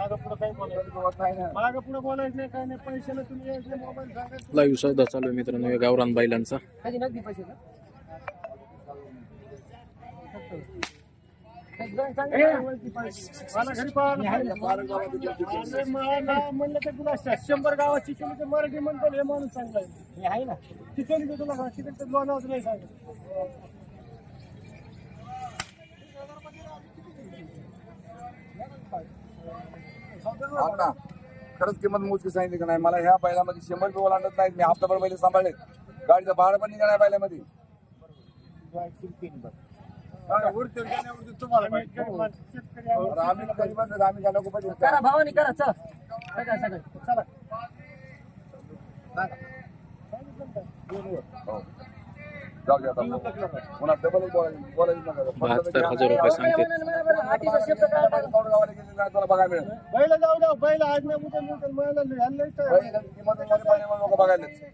मागं पुढं काही बोलायचं नाही. ना मागं पुढं बोलायचं नाही काय नाही. पैशाला तुम्ही यायचे मोबाईल सांगायचं लाईव्ह सौदा चालू आहे मित्रांनो या गावरान बैलांचा. कधी नगदी पैसे का? एकदम चांगलं मला घरी पाहायला अरे मला म्हणलं तर तुला श- शंभर गावात शिकवली तर मराठी म्हणतो हे माणूस चांगला आहे. आहे ना. शिकवली तर तुला शिकवली तर लोणावच नाही सांगत. अण्णा खरंच किंमत मोजकी सांगितली का नाही? मला ह्या बैलामध्ये शंभर रुपये ओलांडत नाहीत. मी हप्ताभर बैल सांभाळले. गाडीचं भाडं पण निघालं बैलामध्ये. आहे, शेतकरी आहे. तर आम्ही आम्ही काय नको पाहिजे करा भावानी करा चल. सगळं सगळं. चला. हो. बहात्तर हजार रुपये सांगते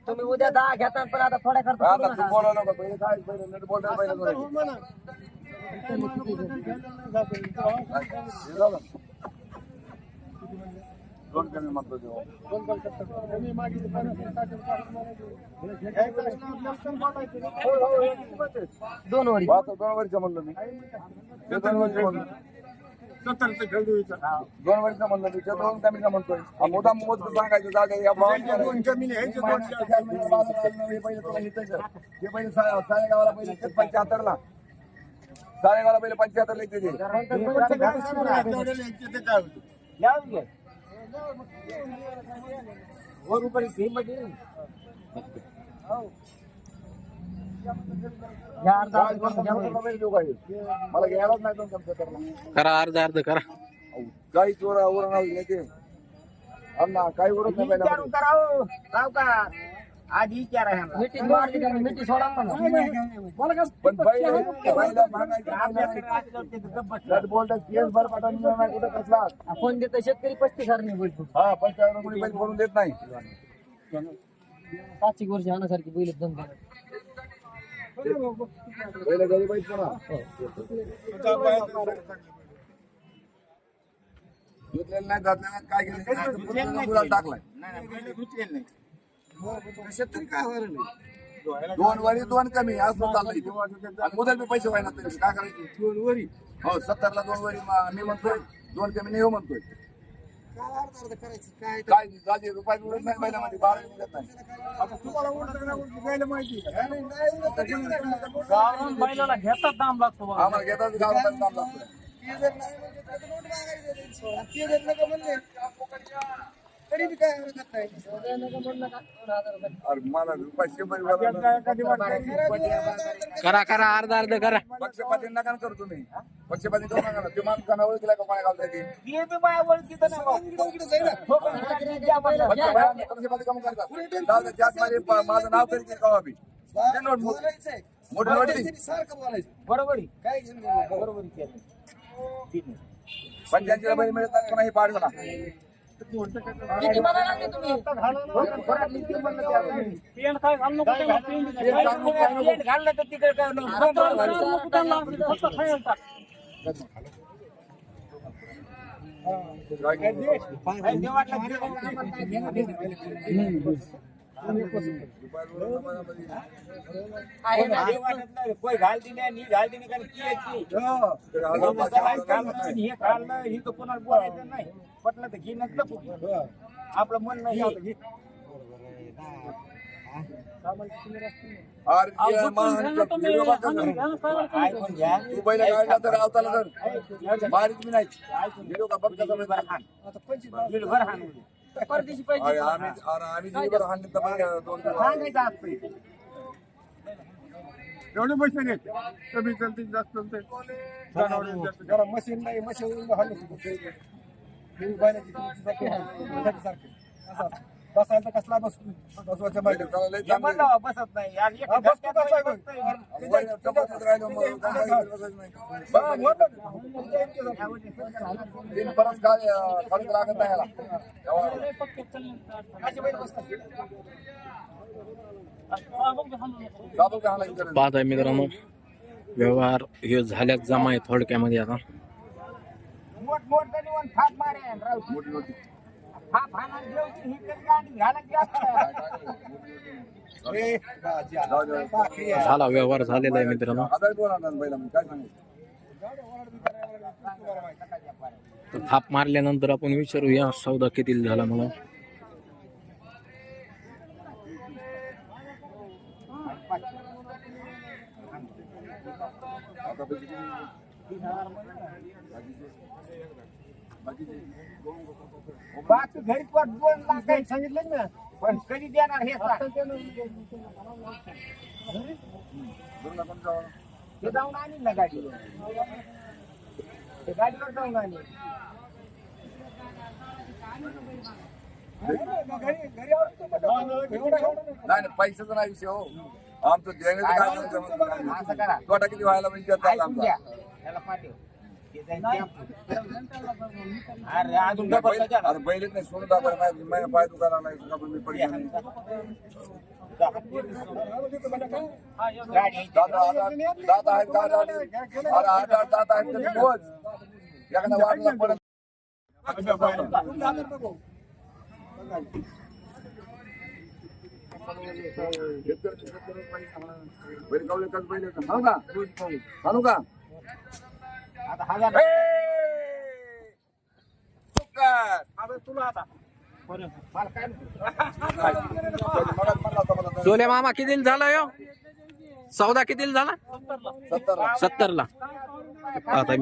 तुम्ही उद्या दहा घेता पण आता थोड्या करता दोन कमी म्हणतो दोन करतात. कमी मागितलं पन्नास, साठ. घ्यायचं. दोन वरी आता दोन वर्ष म्हणलो मी ते दोन वर्ष म्हणलो. दोन वर्ष म्हणलो मी ते दोन कमीचा म्हणतोय हा मोठा मोज सांगायचं जागा या हे पहिले. हे पहिले सा- साडेगावाला पहिले ते पंच्याहत्तरला साडेगावाला पहिले पंच्याहत्तरला येते ते ते घे वर रुपये फी मध्ये? मला घ्यायलाच नाही दोन कमी सत्तरला. करा अर्धा अर्ध करा. काही चोरा उरण येते अण्णा काही उरत नाही करावं सावकार. आधी विचारा ह्यांना मिठी मारली का मिठी सोडा म्हणा पण पहिले पहिला भागायचं नट बोल्ट केस भर पाठवून मिळणार नाही कुठं कसला आपण देतो शेतकरी पस्तीस हजार नाही बोलतो हा कोणी पैसे भरून देत नाही पाच एक वर्ष आणण्यासारखी बैल धंदा पहिले गरीब आहेत पुन्हा घेतलेलं नाही जात नाही काय केलं गुलाल टाकलाय दोन वरी दोन कमी असं चाललंय. आणि मुदल बी पैसे व्हायला तरी काय करायचे? दोन वरी. हो सत्तरला दोन वरी म- मी म्हणतोय दोन कमी नाही हो म्हणतोय. काय उडत नाही महिन्यामध्ये बारा मिळत नाही. आता तुम्हाला उलटं नाही उलटं द्यायला माहिती आहे का? नाही, नाही उलटं द्यायला नाही. गावरान बैलाला घेतात दाम लागतो बघा. आम्हाला घेतात गावाला काम अरे मला रुपये शंभर करा करा अर्धा अर्ध करा. पक्षपाती नका ना करू तुम्ही. पक्षपाती करू नका ना. ते माणूस ओळखीला का? ते? ते बी माझ्या ओळखीचं नाही. हो. पक्षपाती कमी करतात. त्यात माझे नाव तरी कवा बी. नोट मोठी मोठी नोट बरोबर आहे. बरोबर आहे. पंच्याऐंशीला बैल मिळत नाही कोणाही पाड म्हणा किती म्हणाला लागले तुम्ही? पेंट काय घालू नको त्याला, पेंट घाल. पेंट घाललं तर तिकडे काय. पाहिजे वाटलं ही. हे. ही तर कोणाला बोलायचं नाही. पटलं तर घे नसलं कुठं. आपलं मन नाही गाडला तर आवताला तर मारीत मी नाही परदेशी आम्ही आम्ही हाणले तर दोन दिवस. सांगायचं. एवढे पैसे नाही कमी चालते जास्त चालते जनावरं जास्त. जरा मशीन नाही मशीन हल्ली ही बैलाची सारखी. असं. तर कसला बसतो बसवायचं माहिती हे बसत नाही. एक बसतो धक्क्यात कसा आहे बसतोय. आहे. बसायचं परत काय लागत नाही याला. बैल बसतात. नाही. पाहताय मित्रांनो व्यवहार हे झाल्यात जमा आहे थोडक्यामध्ये आता. मोठ फाट मारे आहे. मोठी मोठी. झाला व्यवहार झालेला आहे मित्रांनो. तर थाप मारल्यानंतर आपण विचारूया सौदा किती झाला म्हणून. बाकी घरी पण दोन लाख आहे. सांगितलं ना. पण कधी देणार हे. ते जाऊन आणीन ना गाडी ते गाडीवर जाऊन एवढं नाही. पैशाचा नाही विषय हो. आमचं देण्याचं काय असं करा. तोटा किती व्हायला म्हणजे त्याला पाठव. अरे अजून नाही, डबल बैल- अरे बैलच नाही सोडून दादा नाही माझ्या पाय दुकाना नाही का पण मी पडली नाही. गाडी दादा दादा आहेत का दादा अरे आठ आठ दादा आहेत एखादा वाटला कावले बैल का हाणू का? आता हजार तुला मला काय. सोले मामा किती झाला यो? सौदा किती झाला? सत्तर सत्तर ला आता मी